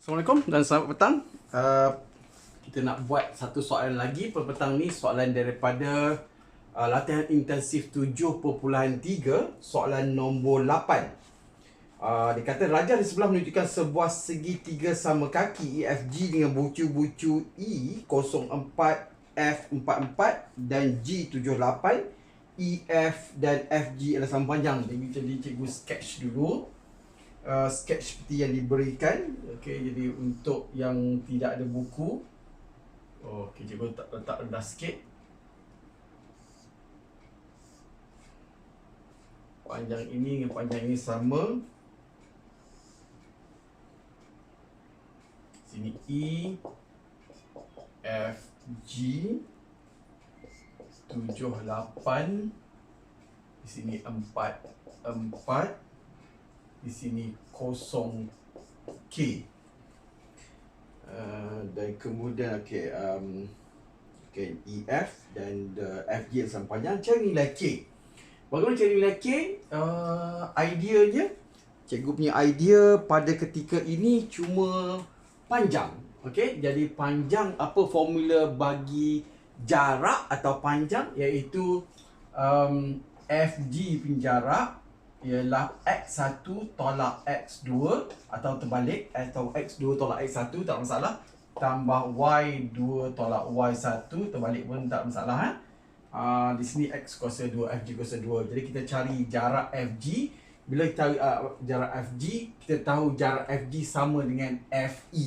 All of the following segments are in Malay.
Assalamualaikum dan selamat petang. Uh, kita nak buat satu soalan lagi pada petang ni soalan daripada uh, latihan intensif 7.3 soalan nombor 8. Uh, dia kata raja di sebelah menunjukkan sebuah segitiga sama kaki EFG dengan bucu-bucu E 04 F44 dan G78 EF dan FG adalah sama panjang. Jadi, jadi cikgu sketch dulu uh, sketch seperti yang diberikan okey jadi untuk yang tidak ada buku. Oh, okey cikgu letak letak rendah sikit. Panjang ini dengan panjang ini sama. Sini E F G tujuh lapan. Di sini empat empat di sini kosong K. Uh, dan kemudian okay, um, okay, EF dan the FG yang sama panjang cari nilai K. Bagaimana cari nilai K? Uh, ideanya cikgu punya idea pada ketika ini cuma panjang okay? jadi panjang apa formula bagi jarak atau panjang? Iaitu um, FG pun jarak ialah X1 tolak X2 atau terbalik atau X2 tolak X1 tak masalah. Tambah Y2 tolak Y1 terbalik pun tak masalah ha? Uh, di sini X kuasa 2, FG kuasa 2 Jadi kita cari jarak FG Bila kita tahu uh, jarak FG Kita tahu jarak FG sama dengan FE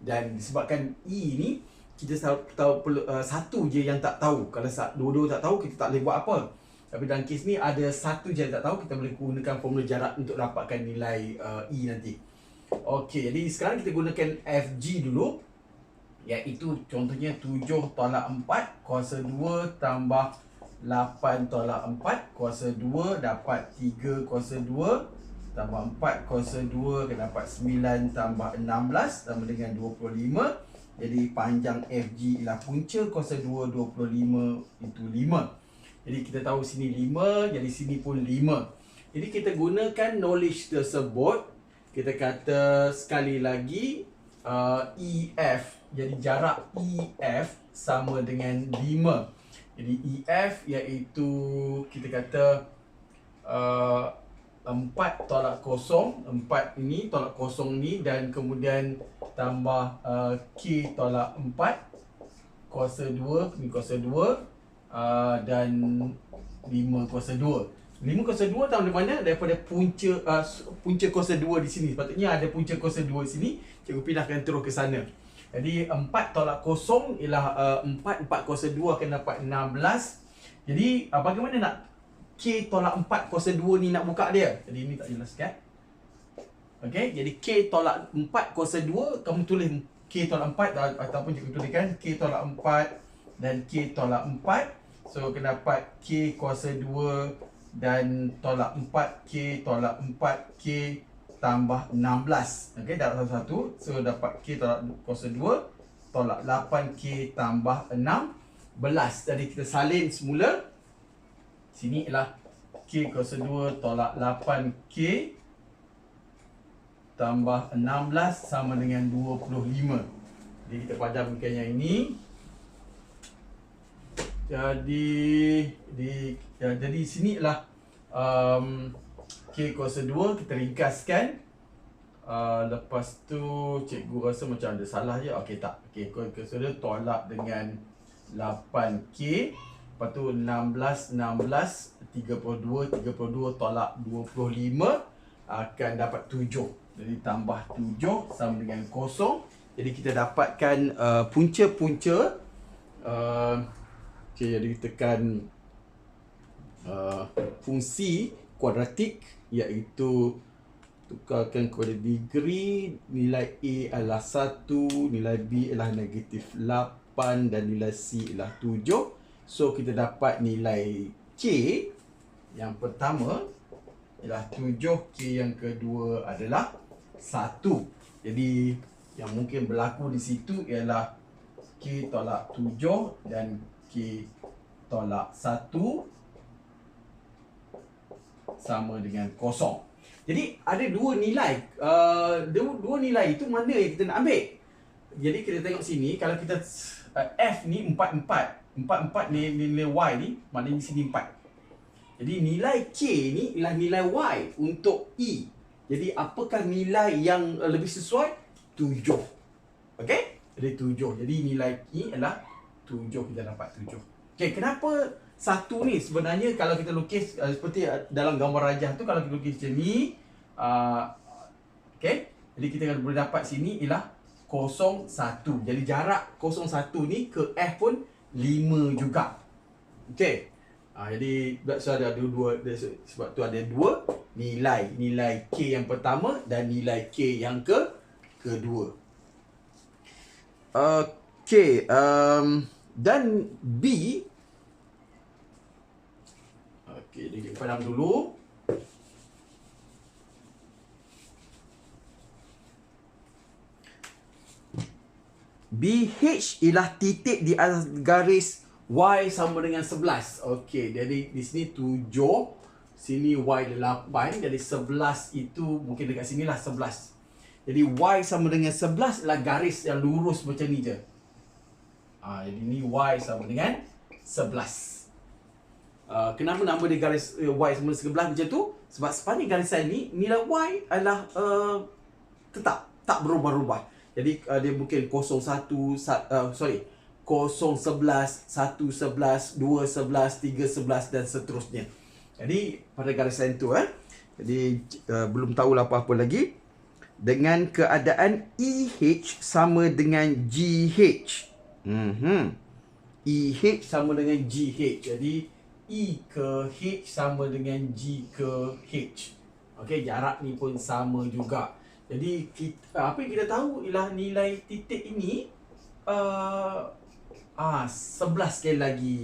Dan disebabkan E ni Kita tahu, tahu uh, satu je yang tak tahu. Kalau dua-dua tak tahu kita tak boleh buat apa tapi dalam kes ni ada satu je tak tahu kita boleh gunakan formula jarak untuk dapatkan nilai uh, E nanti. Okey, jadi sekarang kita gunakan FG dulu. Iaitu contohnya 7 tolak 4 kuasa 2 tambah 8 tolak 4 kuasa 2 dapat 3 kuasa 2 tambah 4 kuasa 2 akan dapat 9 tambah 16 sama dengan 25. Jadi panjang FG ialah punca kuasa 2 25 itu 5. Jadi kita tahu sini 5, jadi sini pun 5. Jadi kita gunakan knowledge tersebut. Kita kata sekali lagi uh, EF. Jadi jarak EF sama dengan 5. Jadi EF iaitu kita kata uh, 4 tolak kosong. 4 ini tolak kosong ni dan kemudian tambah uh, K tolak 4. Kuasa 2, ni kuasa 2 uh, dan 5 kuasa 2. 5 kuasa 2 tahu dari mana? Daripada punca uh, punca kuasa 2 di sini. Sepatutnya ada punca kuasa 2 di sini. Cikgu pindahkan terus ke sana. Jadi 4 tolak kosong ialah uh, 4 4 kuasa 2 akan dapat 16. Jadi uh, bagaimana nak K tolak 4 kuasa 2 ni nak buka dia? Jadi ini tak jelas kan? Okey, jadi K tolak 4 kuasa 2 kamu tulis K tolak 4 ataupun cikgu tuliskan K tolak 4 dan K tolak 4 So kena dapat K kuasa 2 dan tolak 4K tolak 4K tambah 16 Okay dapat satu-satu. So dapat K tolak kuasa 2 Tolak 8K tambah 16 Jadi kita salin semula. Sini ialah K kuasa 2 tolak 8K Tambah 16 sama dengan 25 Jadi kita padamkan yang ini jadi di ya, jadi sini lah um, K kuasa 2 kita ringkaskan. Uh, lepas tu cikgu rasa macam ada salah je. Okey tak? Okey kuasa 2 tolak dengan 8K lepas tu 16 16 32 32 tolak 25 akan dapat 7 jadi tambah 7 sama dengan kosong. Jadi kita dapatkan uh, punca-punca uh, Okay, jadi tekan uh, fungsi kuadratik iaitu tukarkan kepada degree nilai A adalah 1 nilai B adalah negatif 8 dan nilai C adalah 7 so kita dapat nilai K yang pertama ialah 7 K yang kedua adalah 1 jadi yang mungkin berlaku di situ ialah K tolak 7 dan Tolak 1 sama dengan kosong. Jadi ada dua nilai. Uh, dua, dua nilai itu mana yang kita nak ambil? Jadi kita tengok sini kalau kita uh, F ni 4 4. 4 4 ni nilai Y ni maknanya sini 4. Jadi nilai K ni ialah nilai Y untuk E. Jadi apakah nilai yang uh, lebih sesuai? 7. Okey? Jadi 7. Jadi nilai E adalah 7 kita dapat 7. Okey, kenapa satu ni? Sebenarnya kalau kita lukis uh, seperti uh, dalam gambar rajah tu kalau kita lukis macam ni uh, okey jadi kita boleh dapat sini ialah 01 jadi jarak 01 ni ke F pun 5 juga. Okey. Uh, jadi sebab ada dua sebab tu ada dua nilai. Nilai K yang pertama dan nilai K yang ke kedua. Okey um, dan B Okey, dia padam dulu. BH ialah titik di atas garis Y sama dengan 11. Okey, jadi di sini 7, sini Y 8, jadi 11 itu mungkin dekat sini lah 11. Jadi Y sama dengan 11 adalah garis yang lurus macam ni je. Ah, jadi ni Y sama dengan 11. Uh, kenapa nama dia garis uh, Y semula sebelah macam tu? Sebab sepanjang garisan ni nilai Y adalah uh, tetap tak berubah-ubah. Jadi uh, dia mungkin 01 uh, sorry 011 111 211 311 dan seterusnya. Jadi pada garisan tu eh. Jadi uh, belum tahu lah apa-apa lagi. Dengan keadaan EH sama dengan GH. Mhm. EH sama dengan GH. Jadi E ke H sama dengan G ke H. Okey, jarak ni pun sama juga. Jadi kita, apa yang kita tahu ialah nilai titik ini uh, ah 11 sekali lagi.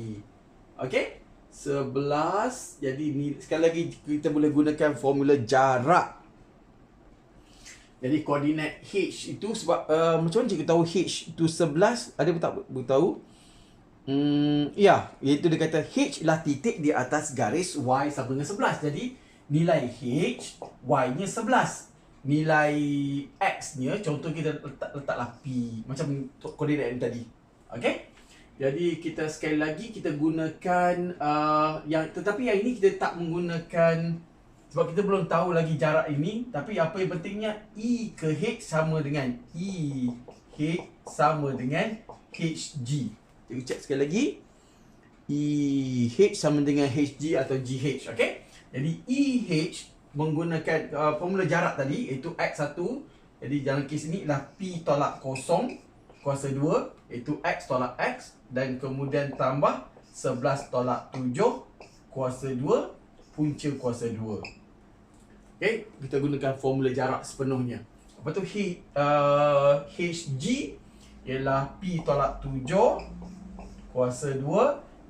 Okey? 11 jadi ni sekali lagi kita boleh gunakan formula jarak. Jadi koordinat H itu sebab uh, macam mana kita tahu H itu 11? Ada tak tahu? Hmm, ya, iaitu dia kata H lah titik di atas garis Y sama dengan 11. Jadi, nilai H, Y-nya 11. Nilai X-nya, contoh kita letak, letaklah P. Macam koordinat yang tadi. Okay? Jadi, kita sekali lagi, kita gunakan uh, yang Tetapi yang ini kita tak menggunakan sebab kita belum tahu lagi jarak ini. Tapi apa yang pentingnya, E ke H sama dengan E H sama dengan HG. Kita check sekali lagi. EH sama dengan HG atau GH. Okay. Jadi EH menggunakan uh, formula jarak tadi iaitu X1. Jadi dalam kes ini ialah P tolak kosong kuasa 2 iaitu X tolak X dan kemudian tambah 11 tolak 7 kuasa 2 punca kuasa 2. Okay. Kita gunakan formula jarak sepenuhnya. Lepas tu H, uh, HG ialah P tolak 7 kuasa 2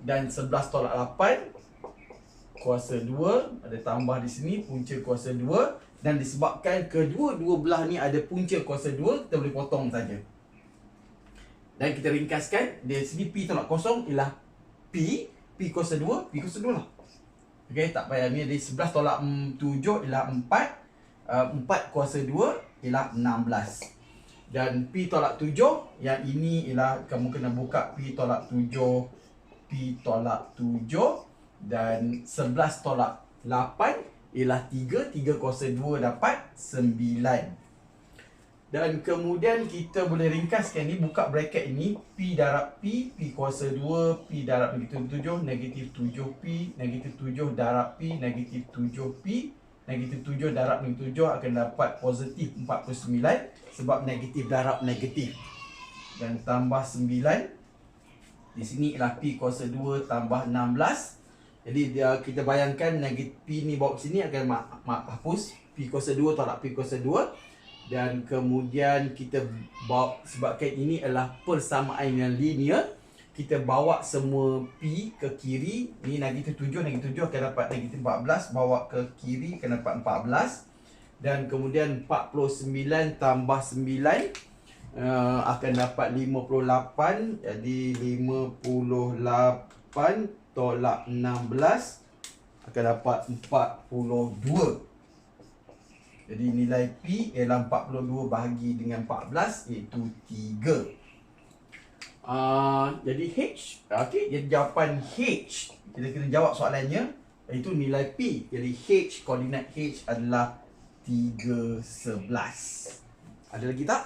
dan 11 tolak 8 kuasa 2 ada tambah di sini punca kuasa 2 dan disebabkan kedua-dua belah ni ada punca kuasa 2 kita boleh potong saja. Dan kita ringkaskan di sini P tolak kosong ialah P P kuasa 2 P kuasa 2 lah. Okey tak payah ni. Ada 11 tolak 7 ialah 4 uh, 4 kuasa 2 ialah 16 dan P tolak 7 yang ini ialah kamu kena buka P tolak 7 P tolak 7 dan 11 tolak 8 ialah 3 3 kuasa 2 dapat 9 dan kemudian kita boleh ringkaskan ni buka bracket ini P darab P P kuasa 2 P darab negatif 7 negatif 7 P negatif 7 darab P negatif 7 P negatif 7 darab negatif 7 akan dapat positif 49 sebab negatif darab negatif. Dan tambah 9 di sini ialah P kuasa 2 tambah 16 jadi dia kita bayangkan negatif P ni bawa sini akan hapus P kuasa 2 tolak P kuasa 2 dan kemudian kita bawa sebabkan ini adalah persamaan yang linear kita bawa semua P ke kiri ni negatif 7 negatif 7 akan dapat negatif 14 bawa ke kiri akan dapat 14 dan kemudian 49 tambah 9 uh, akan dapat 58 jadi 58 tolak 16 akan dapat 42 Jadi nilai P ialah 42 bahagi dengan 14 iaitu 3. Uh, jadi H, okey, jadi jawapan H kita kena jawab soalannya iaitu nilai P. Jadi H koordinat H adalah 3 11. Ada lagi tak?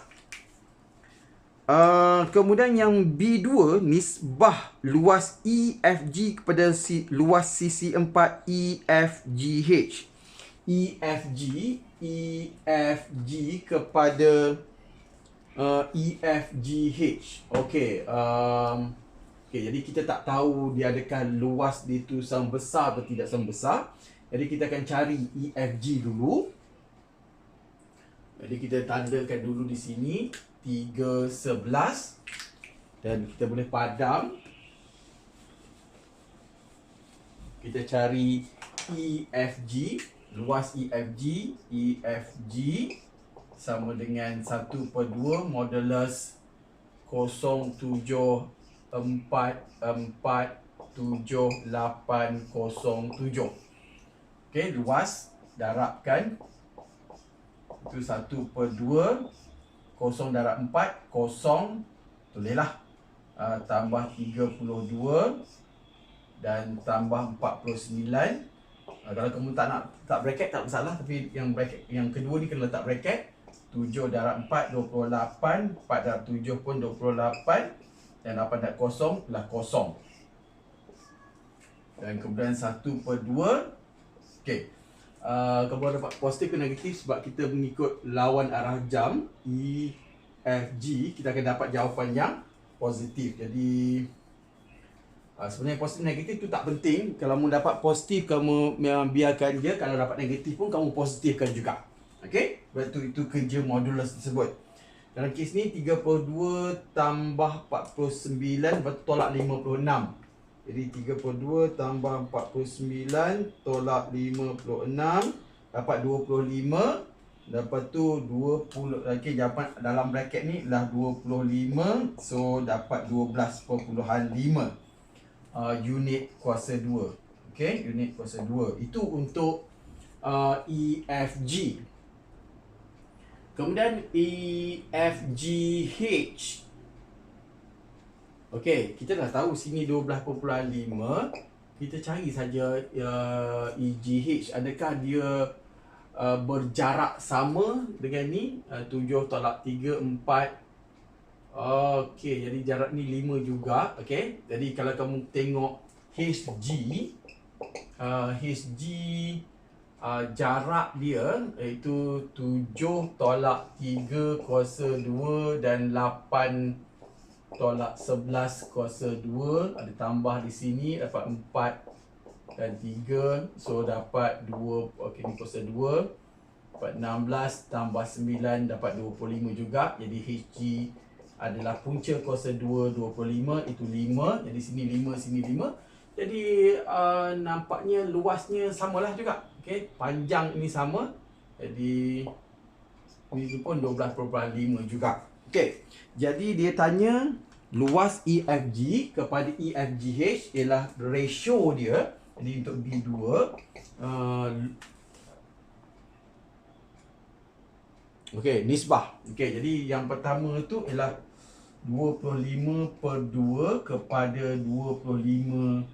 Uh, kemudian yang B2 nisbah luas EFG kepada si, luas sisi 4 EFGH. EFG EFG kepada uh, EFGH. Okey, um, okay, jadi kita tak tahu dia adakah luas dia tu sama besar atau tidak sama besar. Jadi kita akan cari EFG dulu. Jadi kita tandakan dulu di sini 311 dan kita boleh padam. Kita cari EFG, luas EFG, EFG sama dengan 1 per 2 modulus 074 Okey, luas darabkan. Itu 1 per 2 0 darab 4 0 tulislah uh, tambah 32 dan tambah 49 uh, kalau kamu tak nak tak bracket tak masalah tapi yang bracket yang kedua ni kena letak bracket. 7 darab 4, 28 4 darab 7 pun 28 Dan 8 darab kosong adalah kosong. Dan kemudian 1 per 2 Okay uh, Kamu dapat positif ke negatif sebab kita mengikut lawan arah jam E, F, G. Kita akan dapat jawapan yang positif. Jadi uh, Sebenarnya positif negatif tu tak penting. Kalau kamu dapat positif kamu memang biarkan je. Kalau dapat negatif pun kamu positifkan juga. Okey, waktu itu kerja modulus tersebut. Dalam kes ni 32 tambah 49 lepas tolak 56. Jadi 32 tambah 49 tolak 56 dapat 25. Lepas tu 20 okey jawapan dalam bracket ni adalah 25 so dapat 12.5 uh, unit kuasa 2. Okey, unit kuasa 2. Itu untuk uh, EFG. Kemudian E, F, G, H. Okey, kita dah tahu sini 12.5. Kita cari saja uh, E, G, H. Adakah dia uh, berjarak sama dengan ni? Uh, 7 tolak 3, 4. Okey, jadi jarak ni 5 juga. Okey, jadi kalau kamu tengok H, G. Uh, H, G uh, jarak dia iaitu 7 tolak 3 kuasa 2 dan 8 tolak 11 kuasa 2 ada tambah di sini dapat 4 dan 3 so dapat 2 okey ni kuasa 2 dapat 16 tambah 9 dapat 25 juga jadi HG adalah punca kuasa 2 25 itu 5 jadi sini 5 sini 5 jadi uh, nampaknya luasnya samalah juga Okey, panjang ini sama. Jadi ini pun 12.5 juga. Okey. Jadi dia tanya luas EFG kepada EFGH ialah ratio dia. Jadi untuk B2 uh, Okey, nisbah. Okey, jadi yang pertama tu ialah 25 per 2 kepada 25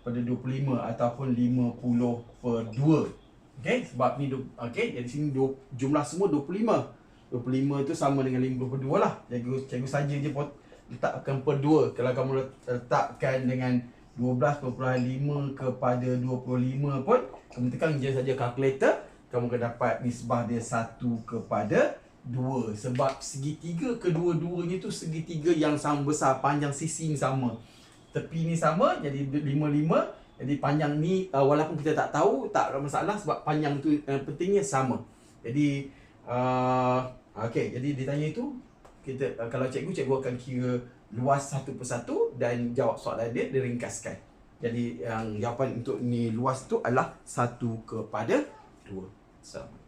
pada 25 ataupun 50 per 2. Okey, sebab ni okey, jadi sini dua, jumlah semua 25. 25 tu sama dengan 50 per 2 lah. Cikgu cikgu saja je pot letakkan per 2. Kalau kamu letakkan dengan 12.5 kepada 25 pun kamu tekan je saja kalkulator, kamu akan dapat nisbah dia 1 kepada 2 sebab segitiga kedua-duanya tu segitiga yang sama besar panjang sisi ni sama. Tepi ni sama jadi 55 jadi panjang ni uh, walaupun kita tak tahu tak ada masalah sebab panjang tu uh, pentingnya sama. Jadi uh, okey jadi ditanya itu kita uh, kalau cikgu cikgu akan kira luas satu persatu dan jawab soalan dia diringkaskan. Jadi yang jawapan untuk ni luas tu adalah satu kepada dua. Sama.